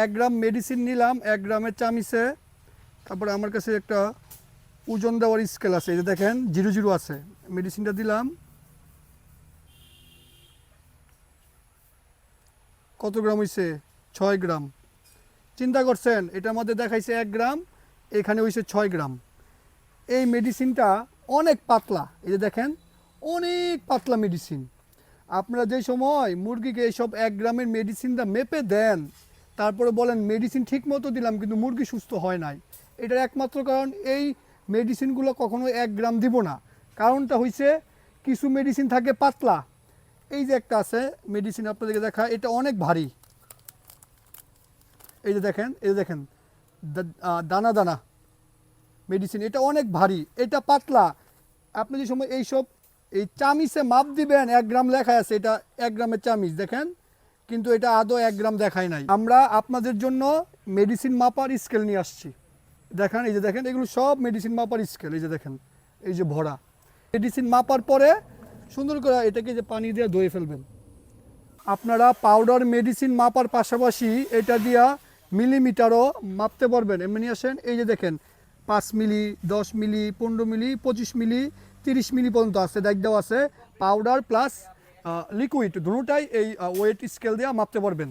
এক গ্রাম মেডিসিন নিলাম, এক গ্রামের চামিচে। তারপরে আমার কাছে একটা ওজন দেওয়ার স্কেল আছে, এই যে দেখেন জিরো জিরো আছে। মেডিসিনটা দিলাম। কত গ্রাম হয়েছে ছয় গ্রাম। চিন্তা করছেন এটার মধ্যে দেখাইছে এক গ্রাম, এখানে হয়েছে ছয় গ্রাম। এই মেডিসিনটা অনেক পাতলা, এই যে দেখেন, অনেক পাতলা মেডিসিন আপনারা যে সময় মুরগিকে এইসব এক গ্রামের মেডিসিনটা মেপে দেন তারপরে বলেন মেডিসিন ঠিক মতো দিলাম, কিন্তু মুরগি সুস্থ হয় নাই। এটার একমাত্র কারণ এই মেডিসিনগুলো কখনো এক গ্রাম দিব না। কারণটা হয়েছে কিছু মেডিসিন থাকে পাতলা। এই যে একটা আছে মেডিসিন আপনাদেরকে দেখা, এটা অনেক ভারী। এই যে দেখেন, এই যে দেখেন দানা দানা মেডিসিন এটা অনেক ভারী, এটা পাতলা। আপনি যে সময় এইসব, এই চামিচে মাপ দিবেন, এক গ্রাম লেখা আছে, এটা এক গ্রামের চামিচ, দেখেন। কিন্তু এটা আদৌ এক গ্রাম দেখায় নাই। আমরা আপনাদের জন্য মেডিসিন মাপার স্কেল নিয়ে আসছি। দেখেন, এই যে দেখেন, এগুলো সব মেডিসিন মাপার স্কেল এই যে দেখেন, এই যে ভরা। মেডিসিন মাপার পরে সুন্দর করে এটাকে যে পানি দিয়ে ধুয়ে ফেলবেন। আপনারা পাউডার মেডিসিন মাপার পাশাপাশি এটা দিয়া মিলিমিটারও মাপতে পারবেন। এমনি আসেন, এই যে দেখেন, পাঁচ মিলি, দশ মিলি, পনেরো মিলি, পঁচিশ মিলি, তিরিশ মিলি পর্যন্ত আছে, দেখ দেওয়া আছে। পাউডার প্লাস লিকুইড দুটাই এই ওয়েট স্কেল দিয়ে মাপতে পারবেন।